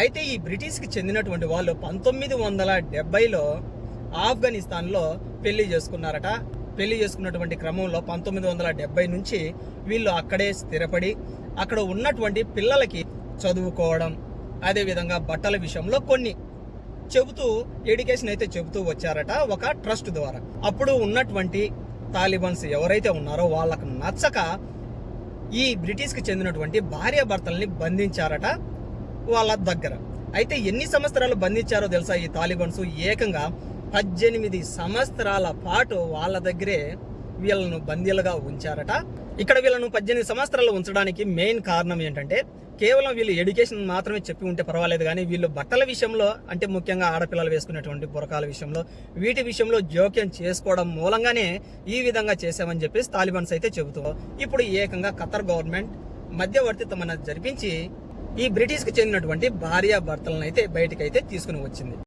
అయితే ఈ బ్రిటిష్కి చెందినటువంటి వాళ్ళు పంతొమ్మిది వందల డెబ్బైలో ఆఫ్ఘనిస్తాన్లో పెళ్ళి చేసుకున్నారట. పెళ్ళి చేసుకున్నటువంటి క్రమంలో పంతొమ్మిది వందల డెబ్బై నుంచి వీళ్ళు అక్కడే స్థిరపడి అక్కడ ఉన్నటువంటి పిల్లలకి చదువుకోవడం అదేవిధంగా బట్టల విషయంలో కొన్ని చెబుతూ ఎడ్యుకేషన్ అయితే చెబుతూ వచ్చారట ఒక ట్రస్ట్ ద్వారా. అప్పుడు ఉన్నటువంటి తాలిబన్స్ ఎవరైతే ఉన్నారో వాళ్ళకు నచ్చక ఈ బ్రిటిష్కి చెందినటువంటి భార్యాభర్తల్ని బంధించారట. వాళ్ళ దగ్గర. అయితే ఎన్ని సంవత్సరాలు బంధించారో తెలుసా ఈ తాలిబన్స్? ఏకంగా పద్దెనిమిది సంవత్సరాల పాటు వాళ్ళ దగ్గరే వీళ్ళను బందీలుగా ఉంచారట. ఇక్కడ వీళ్ళను పద్దెనిమిది సంవత్సరాలు ఉంచడానికి మెయిన్ కారణం ఏంటంటే కేవలం వీళ్ళు ఎడ్యుకేషన్ మాత్రమే చెప్పి ఉంటే పర్వాలేదు కానీ వీళ్ళు బట్టల విషయంలో అంటే ముఖ్యంగా ఆడపిల్లలు వేసుకునేటువంటి బురకాల విషయంలో వీటి విషయంలో జోక్యం చేసుకోవడం మూలంగానే ఈ విధంగా చేశామని చెప్పేసి తాలిబాన్స్ అయితే చెబుతూ ఇప్పుడు ఏకంగా ఖతర్ గవర్నమెంట్ మధ్యవర్తిత్వం అనేది జరిపించి ఈ బ్రిటిష్కి చెందినటువంటి భార్య భర్తలను అయితే బయటకైతే తీసుకుని వచ్చింది.